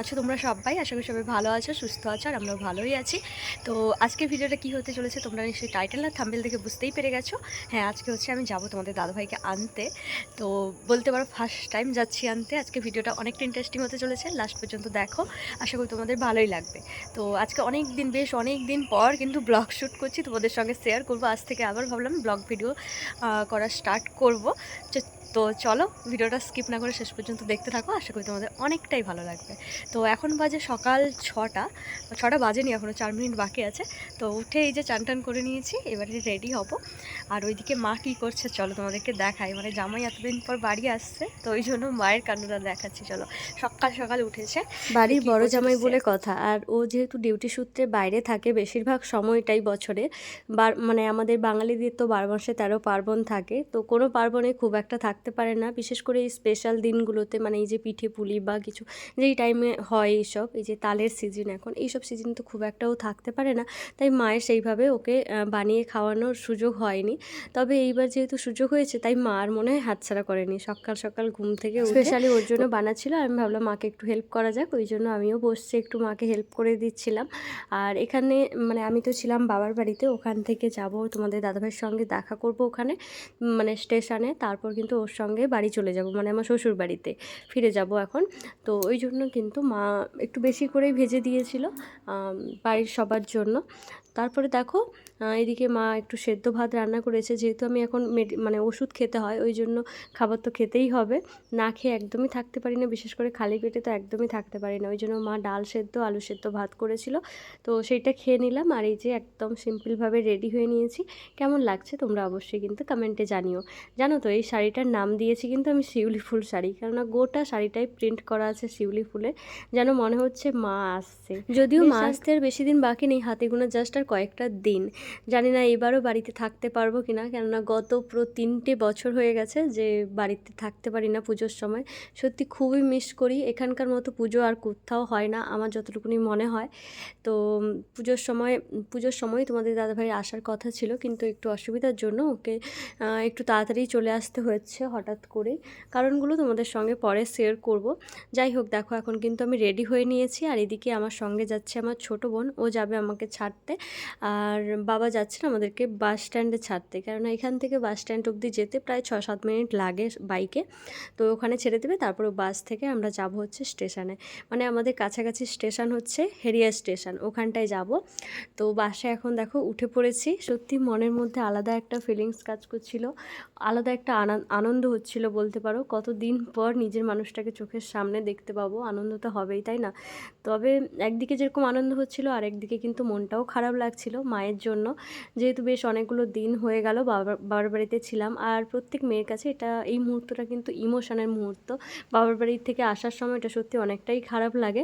আছো তোমরা সবাই? আশা করি সবাই ভালো আছো, সুস্থ আছো, আর আমরাও ভালোই আছি। তো আজকে ভিডিওটা কি হতে চলেছে তোমরা নিশ্চয়ই টাইটেল আর থাম্বেল দেখে বুঝতেই পেরে গেছো। হ্যাঁ আজকে হচ্ছে আমি যাব তোমাদের দাদাভাইকে আনতে। তো বলতে পারো ফার্স্ট টাইম যাচ্ছি আনতে। আজকে ভিডিওটা অনেকটা ইন্টারেস্টিং হতে চলেছে। লাস্ট পর্যন্ত দেখো। আশা করি তোমাদের ভালোই লাগবে। তো আজকে অনেক দিন বেশ অনেক দিন পর কিন্তু ব্লগ শ্যুট করছি। তোমাদের সঙ্গে শেয়ার করব। আজ থেকে আবার ভাবলাম ব্লগ ভিডিও করা স্টার্ট করব। তো- চলো ভিডিওটা স্কিপ না করে শেষ পর্যন্ত দেখতে থাকো আশা করি তোমাদের অনেকটাই ভালো লাগবে। তো এখন বাজে সকাল ছটা ছটা বাজেনি এখনও চার মিনিট বাকি আছে। তো উঠে এই যে চান টান করে নিয়েছি এবারে রেডি হব। আর ওইদিকে মা কী করছে চলো তোমাদেরকে দেখাই। মানে জামাই এতদিন পর বাড়ি আসছে তো ওই জন্য মায়ের কান্ডটা দেখাচ্ছি চলো। সকাল সকাল উঠেছে। বাড়ির বড় জামাই বলে কথা। আর ও যেহেতু ডিউটি সূত্রে বাইরে থাকে বেশিরভাগ সময়টাই বছরে। বার মানে আমাদের বাঙালিদের তো বারো মাসে তেরো পার্বণ থাকে। তো কোনো পার্বণে খুব একটা থাকতে পারে না। বিশেষ করে এই স্পেশাল দিনগুলোতে মানে এই যে পিঠে পুলি বা কিছু যেই টাইমে হয় এইসব এই যে তালের সিজন এখন এইসব সিজন তো খুব একটাও থাকতে পারে না। তাই মায়ের সেইভাবে ওকে বানিয়ে খাওয়ানোর সুযোগ হয়নি। তবে এইবার যেহেতু সুযোগ হয়েছে তাই মা আর মনে হয় হাতছাড়া করেনি। সকাল সকাল ঘুম থেকে স্পেশালি ওর জন্য বানাচ্ছিল আর আমি ভাবলাম মাকে একটু হেল্প করা যাক ওই জন্য আমিও বসছি একটু মাকে হেল্প করে দিচ্ছিলাম। আর এখানে মানে আমি তো ছিলাম বাবার বাড়িতে ওখান থেকে যাব তোমাদের দাদাভাইয়ের সঙ্গে দেখা করব ওখানে মানে স্টেশনে তারপর কিন্তু ওর সঙ্গে বাড়ি চলে যাব মানে আমার শ্বশুর বাড়িতে ফিরে যাব এখন। তো ওই জন্য কিন্তু মা একটু বেশি করেই ভেজে দিয়েছিল বাড়ির সবার জন্য। তারপরে দেখো এদিকে মা একটু সেদ্ধ ভাত রান্না করেছে। যেহেতু আমি এখন মেডি- মানে ওষুধ খেতে হয় ওই জন্য খাবার তো খেতেই হবে। না খেয়ে একদমই থাকতে পারি না বিশেষ করে খালি পেটে তো একদমই থাকতে পারি না। ওই জন্য মা ডাল সেদ্ধ আলু সেদ্ধ ভাত করেছিল। তো সেইটা খেয়ে নিলাম আর এই যে একদম সিম্পলভাবে রেডি হয়ে নিয়েছি। কেমন লাগছে তোমরা অবশ্যই কিন্তু কমেন্টে জানিও। জানো তো এই শাড়িটার নাম দিয়েছি কিন্তু আমি শিউলি ফুল শাড়ি কেননা গোটা শাড়িটাই প্রিন্ট করা আছে শিউলি ফুলে। যেন মনে হচ্ছে মা আসছে। যদিও মা আসতে আর বেশি দিন বাকি নেই হাতে গোনা জাস্ট আর কয়েকটা দিন। জানি না এবারও বাড়িতে থাকতে পারব কি না কেননা গত পুরো তিনটে বছর হয়ে গেছে যে বাড়িতে থাকতে পারি না পুজোর সময়। সত্যি খুবই মিস করি, এখানকার মতো পুজো আর কোথাও হয় না, আমার যতটুকুনি মনে হয়। তো পুজোর সময় পুজোর সময় তোমাদের দাদাভাই আসার কথা ছিল, কিন্তু একটু অসুবিধার জন্য ওকে একটু তাড়াতাড়ি চলে আসতে হয়েছে হঠাৎ করে। কারণগুলো তোমাদের সঙ্গে পরে শেয়ার করব। যাই হোক, দেখো এখন কিন্তু আমি রেডি হয়ে নিয়েছি, আর এদিকে আমার সঙ্গে যাচ্ছে আমার ছোট বোন, ও যাবে আমাকে ছাড়তে। আর বাবা যাচ্ছেন আমাদেরকে বাস স্ট্যান্ডে ছাড়তে। কেননা এখান থেকে বাস স্ট্যান্ড অবধি যেতে প্রায় ছ সাত মিনিট লাগে বাইকে। তো ওখানে ছেড়ে দেবে, তারপরে বাস থেকে আমরা যাব হচ্ছে স্টেশনে। মানে আমাদের কাছাকাছি স্টেশন হচ্ছে হেরিয়া স্টেশন, ওখানটায় যাব। তো বাসে এখন দেখো উঠে পড়েছি। সত্যি মনের মধ্যে আলাদা একটা ফিলিংস কাজ করছিল, আলাদা একটা আনা- আনন্দ হচ্ছিল বলতে পারো। কতদিন পর নিজের মানুষটাকে চোখের সামনে দেখতে পাবো, আনন্দ তো হবেই, তাই না? তবে একদিকে যেরকম আনন্দ হচ্ছিল আর একদিকে কিন্তু মনটাও খারাপ লাগছিল। মায়ের জন্য যেহেতু বেশ অনেকগুলো দিন হয়ে গেল, বাবার বাবার বাড়িতে ছিলাম। আর প্রত্যেক মেয়ের কাছে এটা, এই মুহূর্তটা কিন্তু ইমোশনের মুহূর্ত। বাবার বাড়ির থেকে আসার সময় এটা সত্যি অনেকটাই খারাপ লাগে।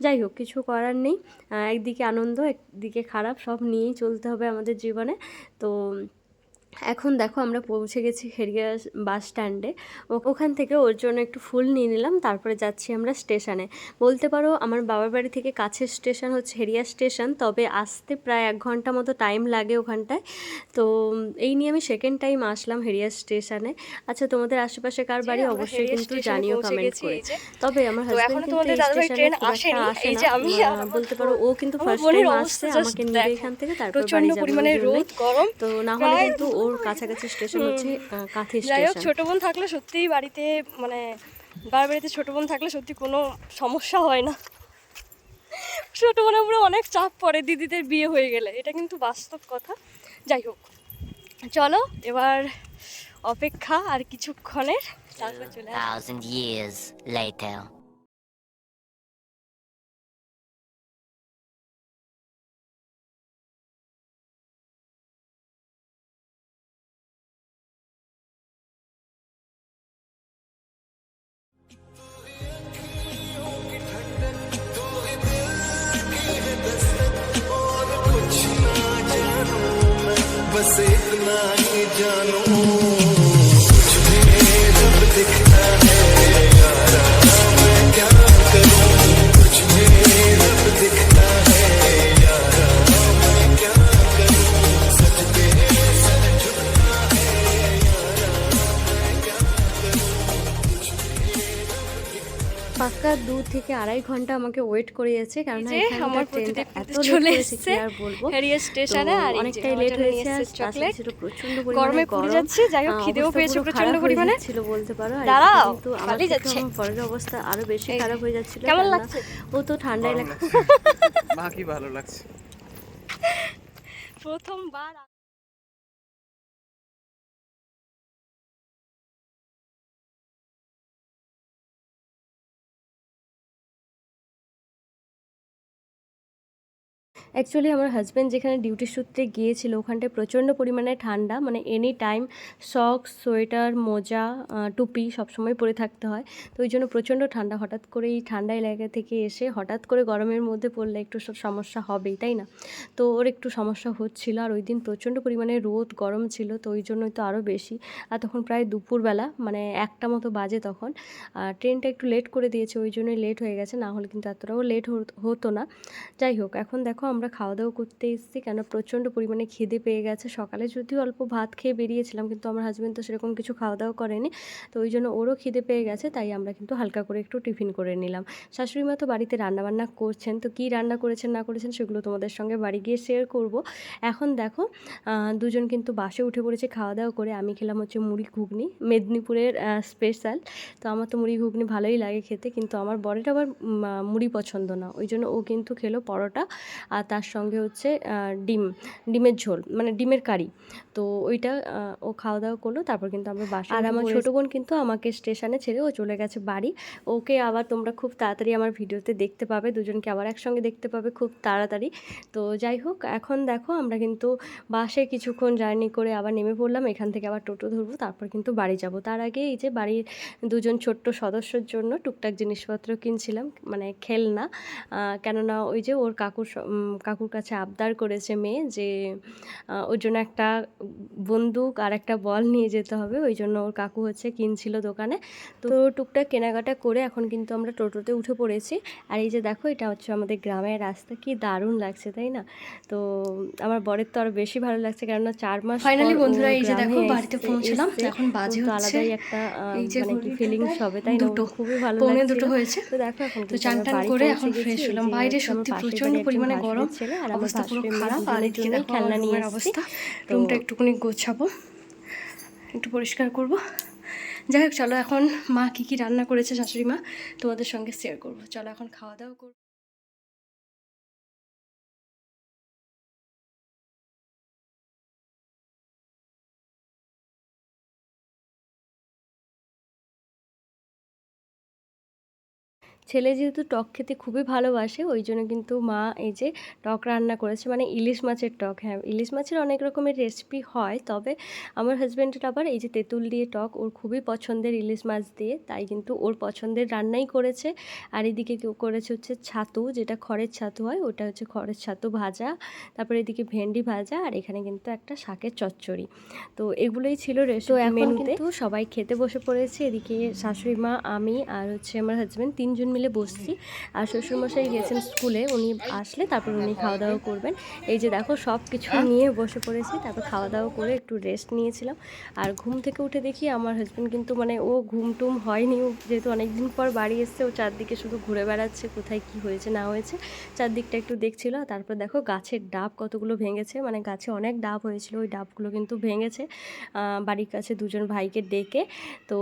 যাই হোক, কিছু করার নেই। একদিকে আনন্দ, একদিকে খারাপ, সব নিয়েই চলতে হবে আমাদের জীবনে। তো এখন দেখো আমরা পৌঁছে গেছি হেরিয়া বাস স্ট্যান্ডে। ও- ওখান থেকে ওর জন্য একটু ফুল নিয়ে নিলাম তারপরে যাচ্ছি আমরা স্টেশনে। বলতে পারো আমার বাবার বাড়ি থেকে কাছের স্টেশন হচ্ছে হেরিয়া স্টেশন তবে আসতে প্রায় এক ঘণ্টা মতো টাইম লাগে ওখানটায়। তো এই নিয়ে আমি সেকেন্ড টাইম আসলাম হেরিয়া স্টেশনে। আচ্ছা তোমাদের আশেপাশে কার বাড়ি অবশ্যই কিন্তু জানিও কমেন্ট করে। তবে আমার হাজবেন্ড কিন্তু তোমাদের এই স্টেশনে ট্রেন খুব একটা আসেনি। এই যে আমি আহ, আর আমার বলতে পারো ও কিন্তু ফার্স্ট টাইম আসছে আমাকে দেখো। এখান থেকে তারপর বাড়ি যাবে পরিমাণে রোদ গরম। তো না হলে কিন্তু ওর কাছাকাছি স্টেশন হচ্ছে কাঁথি যাই হোক ছোট বোন থাকলে সত্যিই বাড়িতে মানে বাবার বাড়িতে ছোট বোন থাকলে সত্যি কোনো সমস্যা হয় না। ছোট বোনের উপরে অনেক চাপ পড়ে দিদিদের বিয়ে হয়ে গেলে। এটা কিন্তু বাস্তব কথা। যাই হোক চলো এবার অপেক্ষা আর কিছুক্ষণের তারপর চলে बस इतना ही जानो। থেকে আড়াই ঘণ্টা আমাকে ওয়েট করিয়েছে কারণ এই আমার ট্রেনটা এত চলে এসেছে আর বলব? স্টেশনে আর অনেকটাই লেট হয়েছে চকলেট প্রচণ্ড গরমে পুড়ে যাচ্ছি যাই হোক খিদেও পেয়েছে প্রচণ্ড পরিমাণে। ছিল বলতে পারো আর দাঁড়াও, কিন্তু আমার যাচ্ছে। পরের অবস্থা আরও বেশি খারাপ হয়ে যাচ্ছিল কেমন লাগছে? ও তো ঠান্ডায় লাগে মা কি ভালো লাগছে। প্রথমবার অ্যাকচুয়ালি আমার হাজব্যান্ড যেখানে ডিউটি সূত্রে গিয়েছিল, ওখানটায় প্রচণ্ড পরিমাণে ঠান্ডা। মানে এনি টাইম সক্স সোয়েটার মোজা টুপি সবসময় পরে থাকতে হয়। তো ওই জন্য প্রচণ্ড ঠান্ডা। হঠাৎ করে এই ঠান্ডা এলাকা থেকে এসে হঠাৎ করে গরমের মধ্যে পড়লে একটু সব সমস্যা হবেই, তাই না? তো ওর একটু সমস্যা হচ্ছিল আর ওই দিন প্রচণ্ড পরিমাণে রোদ, গরম ছিল, তো ওই জন্যই তো আরও বেশি। আর তখন প্রায় দুপুরবেলা মানে একটা মতো বাজে তখন। আর ট্রেনটা একটু লেট করে দিয়েছে, ওই জন্যই লেট হয়ে গেছে। না হলে কিন্তু এতটাও লেট হতো না। যাই হোক, এখন দেখো আমরা খাওয়া দাওয়া করতে এসেছি। কেন? প্রচণ্ড পরিমাণে খিদে পেয়ে গেছে। সকালে যদিও অল্প ভাত খেয়ে বেরিয়েছিলাম, কিন্তু আমার হাজব্যান্ড তো সেরকম কিছু খাওয়া দাওয়া করেনি। তো ওই জন্য ওরও খিদে পেয়ে গেছে, তাই আমরা কিন্তু হালকা করে একটু টিফিন করে নিলাম। শাশুড়ি মা তো বাড়িতে রান্নাবান্না করছেন, তো কী রান্না করেছেন, না করেছেন সেগুলো তোমাদের সঙ্গে বাড়ি গিয়ে শেয়ার করব। এখন দেখো দুজন কিন্তু বাসে উঠে পড়েছে খাওয়া দাওয়া করে। আমি খেলাম হচ্ছে মুড়ি ঘুগনি, মেদিনীপুরের স্পেশাল তো আমার তো মুড়ি ঘুগনি ভালোই লাগে খেতে, কিন্তু আমার বরের আবার মুড়ি পছন্দ না। ওই জন্য ও কিন্তু খেলো পরোটা। আর তার সঙ্গে হচ্ছে ডিম ডিমের ঝোল মানে ডিমের কারি। তো ওইটা ও খাওয়া দাওয়া করল তারপর কিন্তু আমরা বাসা আর আমার ছোটো বোন কিন্তু আমাকে স্টেশনে ছেড়ে ও চলে গেছে বাড়ি। ওকে আবার তোমরা খুব তাড়াতাড়ি আমার ভিডিওতে দেখতে পাবে দুজনকে আবার একসঙ্গে দেখতে পাবে খুব তাড়াতাড়ি। তো যাই হোক এখন দেখো আমরা কিন্তু বাসে কিছুক্ষণ জার্নি করে আবার নেমে পড়লাম এখান থেকে আবার টোটো ধরবো তারপর কিন্তু বাড়ি যাব। তার আগে এই যে বাড়ির দুজন ছোট্ট সদস্যর জন্য টুকটাক জিনিসপত্র কিনছিলাম মানে খেলনা কেননা ওই যে ওর কাকুর কাকুর কাছে আবদার করেছে মেয়ে যে ওর জন্য একটা বন্দুক আর একটা বল নিয়ে যেতে হবে ওই জন্য ওর কাকু হচ্ছে কিনছিল দোকানে তো টুকটাক কেনাকাটা করে এখন কিন্তু আমরা টোটোতে উঠে পড়েছি আর এই যে দেখো এটা হচ্ছে আমাদের গ্রামের রাস্তা কি দারুণ লাগছে তাই না তো আমার বরের তো আরও বেশি ভালো লাগছে কেননা চার মাস ফাইনালি বন্ধুরা, এই যে দেখো বাড়িতে পৌঁছলাম। এখন বাজে হচ্ছে আলাদাই একটা মানে কি ফিলিংস হবে তাই না দুটো। খুবই ভালো পৌনে লাগছিল। দুটো হয়েছে। তো দেখো এখন তো চান টান করে এখন। ফ্রেশ হলাম বাইরে সত্যি প্রচণ্ড পরিমাণে ভাসুরের গরম ছেলে আর আমার জন্যই খেলনা নিয়ে অবস্থা। রুমটা একটুখানি গোছাবো একটু পরিষ্কার করব। যাই হোক চলো এখন মা কি কি রান্না করেছে শাশুড়ি মা তোমাদের সঙ্গে শেয়ার করব। চলো এখন খাওয়া দাওয়া করব। ছেলে যেহেতু টক খেতে খুবই ভালোবাসে ওই জন্য কিন্তু মা এই যে টক রান্না করেছে মানে ইলিশ মাছের টক হ্যাঁ ইলিশ মাছের অনেক রকমের রেসিপি হয় তবে আমার হাজব্যান্ডের আবার এই যে তেঁতুল দিয়ে টক ওর খুবই পছন্দের ইলিশ মাছ দিয়ে তাই কিন্তু ওর পছন্দের রান্নাই করেছে। আর এদিকে কেউ করেছে হচ্ছে ছাতু যেটা খড়ের ছাতু হয় ওটা হচ্ছে খড়ের ছাতু ভাজা তারপরে এদিকে ভেন্ডি ভাজা আর এখানে কিন্তু একটা শাকের চচ্চড়ি। তো এগুলোই ছিল রেসিপি এখন মেনুতে কিন্তু সবাই খেতে বসে পড়েছে এদিকে শাশুড়ি মা আমি আর হচ্ছে আমার হাজব্যান্ড তিনজন মিলে বসছি। আর শ্বশুরমশাই গেছেন স্কুলে, উনি আসলে তারপর উনি খাওয়া দাওয়া করবেন। এই যে দেখো সব কিছু নিয়ে বসে পড়েছি। তারপর খাওয়া দাওয়া করে একটু রেস্ট নিয়েছিলাম। আর ঘুম থেকে উঠে দেখি আমার হাজব্যান্ড কিন্তু মানে ও ঘুম টুম হয়নি। ও যেহেতু অনেকদিন পর বাড়ি এসছে, ও চারদিকে শুধু ঘুরে বেড়াচ্ছে, কোথায় কি হয়েছে, না হয়েছে। চারদিকটা একটু দেখছিল। তারপর দেখো, গাছের ডাব কতগুলো ভেঙেছে। মানে গাছে অনেক ডাব হয়েছিল। ওই ডাবগুলো কিন্তু ভেঙেছে। বাড়ির কাছে দুজন ভাইকে ডেকে তো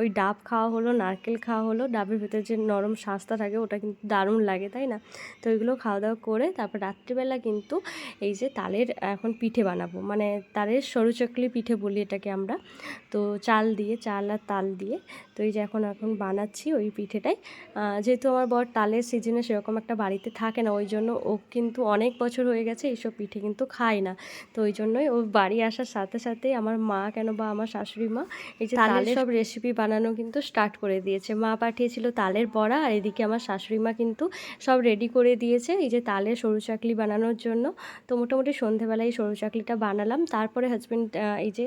ওই ডাব খাওয়া হলো, নারকেল খাওয়া হলো। ডাবের ভেতরে যে নরম শাঁসটা থাকে, ওটা কিন্তু দারুণ লাগে, তাই না? তো ওইগুলো খাওয়া দাওয়া করে তারপর রাত্রিবেলা কিন্তু এই যে তালের এখন পিঠে বানাবো। মানে তালের সরু চকলি পিঠে বলি এটাকে আমরা। তো চাল দিয়ে, চাল আর তাল দিয়ে তো এই যে এখন এখন বানাচ্ছি ওই পিঠেটাই। যেহেতু আমার বর তালের সিজনে সেরকম একটা বাড়িতে থাকে না ওই জন্য ও কিন্তু অনেক বছর হয়ে গেছে এইসব পিঠে কিন্তু খায় না। তো ওই জন্যই ও বাড়ি আসার সাথে সাথে আমার মা কেন বা আমার শাশুড়ি মা এই যে তালের সব রেসিপি বানানো কিন্তু স্টার্ট করে দিয়েছে। মা পাঠিয়েছিল তালের বড়া আর এদিকে আমার শাশুড়ি মা কিন্তু সব রেডি করে দিয়েছে এই যে তালের সরু চাকলি বানানোর জন্য। তো মোটামুটি সন্ধেবেলায় এই সরু চাকলিটা বানালাম। তারপরে হাজব্যান্ড এই যে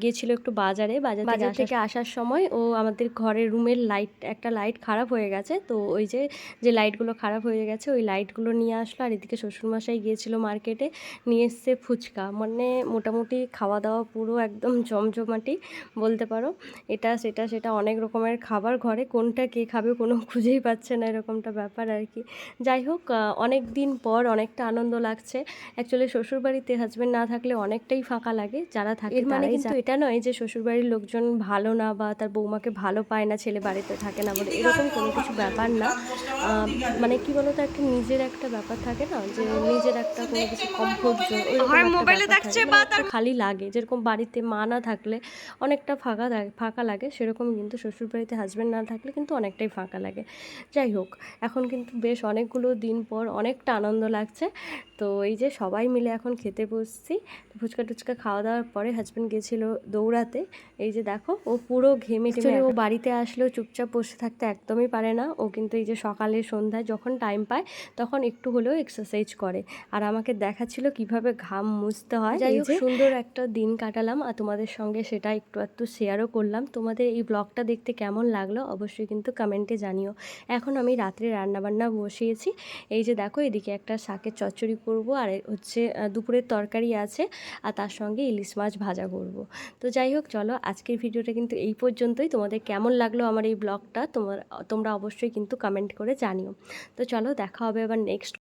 গিয়েছিল একটু বাজারে। বাজার বাজার থেকে আসার সময় ও আমাদের ঘরের রুমের লাইট একটা লাইট খারাপ হয়ে গেছে। তো ওই যে যে লাইটগুলো খারাপ হয়ে গেছে ওই লাইটগুলো নিয়ে আসলো। আর এদিকে শ্বশুরমশাই গিয়েছিল মার্কেটে নিয়ে এসছে ফুচকা। মানে মোটামুটি খাওয়া দাওয়া পুরো একদম জমজমাটি বলতে পারো। এটা সেটা সেটা অনেক রকমের খাবার ঘরে। কোনটা কে খাবে কোনো খুঁজেই পাচ্ছে না এরকমটা ব্যাপার আর কি। যাই হোক অনেক দিন পর অনেকটা আনন্দ লাগছে। অ্যাকচুয়ালি শ্বশুরবাড়িতে হাজব্যান্ড না থাকলে অনেকটাই ফাঁকা লাগে। যারা থাকে এর মানে কিন্তু এটা নয় যে শ্বশুরবাড়ির লোকজন ভালো না বা তার বৌমাকে ভালো পায় না ছেলে বাড়িতে থাকে না বলে এরকম কোনো কিছু ব্যাপার না। মানে কি বলতো একটা নিজের একটা ব্যাপার থাকে না যে নিজের একটা কোনো কিছু কমফোর্ট জোন মোবাইলে দেখছে খালি লাগে যেরকম বাড়িতে মা না থাকলে অনেকটা ফাঁকা লাগে- ফাঁকা লাগে সেরকম কিন্তু শ্বশুরবাড়িতে হাজব্যান্ড না থাকলে কিন্তু অনেকটাই ফাঁকা লাগে। যাই হোক এখন কিন্তু বেশ অনেকগুলো দিন পর অনেকটা আনন্দ লাগছে। তো এই যে সবাই মিলে এখন খেতে বসছি ফুচকা টুচকা খাওয়া দাওয়ার পরে হাজব্যান্ড গেছিল দৌড়াতে। এই যে দেখো ও পুরো ঘেমে টেমে ও বাড়িতে আসলেও চুপচাপ বসে থাকতে একদমই পারে না। ও কিন্তু এই যে সকালে সন্ধ্যায় যখন টাইম পায় তখন একটু হলেও এক্সারসাইজ করে। আর আমাকে দেখাচ্ছিল কীভাবে ঘাম মুছতে হয়। যাই হোক সুন্দর একটা দিন কাটালাম আর তোমাদের সঙ্গে সেটা একটু একটু শেয়ারও করলাম। তোমাদের এই ব্লগটা দেখতে কেমন লাগল অবশ্যই কিন্তু কমেন্টে জানিও। এখন আমি রাত্রে রান্নাবান্না বসিয়েছি। এই যে দেখো এদিকে একটা শাকের চচ্চড়ি করব আর হচ্ছে দুপুরের তরকারি আছে আর তার সঙ্গে ইলিশ মাছ ভাজা করব। তো যাই হোক চলো আজকের ভিডিওটা কিন্তু এই পর্যন্তই। তোমাদের কেমন লাগল আমার এই ব্লগটা, তোমার, তোমরা অবশ্যই কিন্তু কমেন্ট করে জানিও। তো চলো, দেখা হবে আবার নেক্সট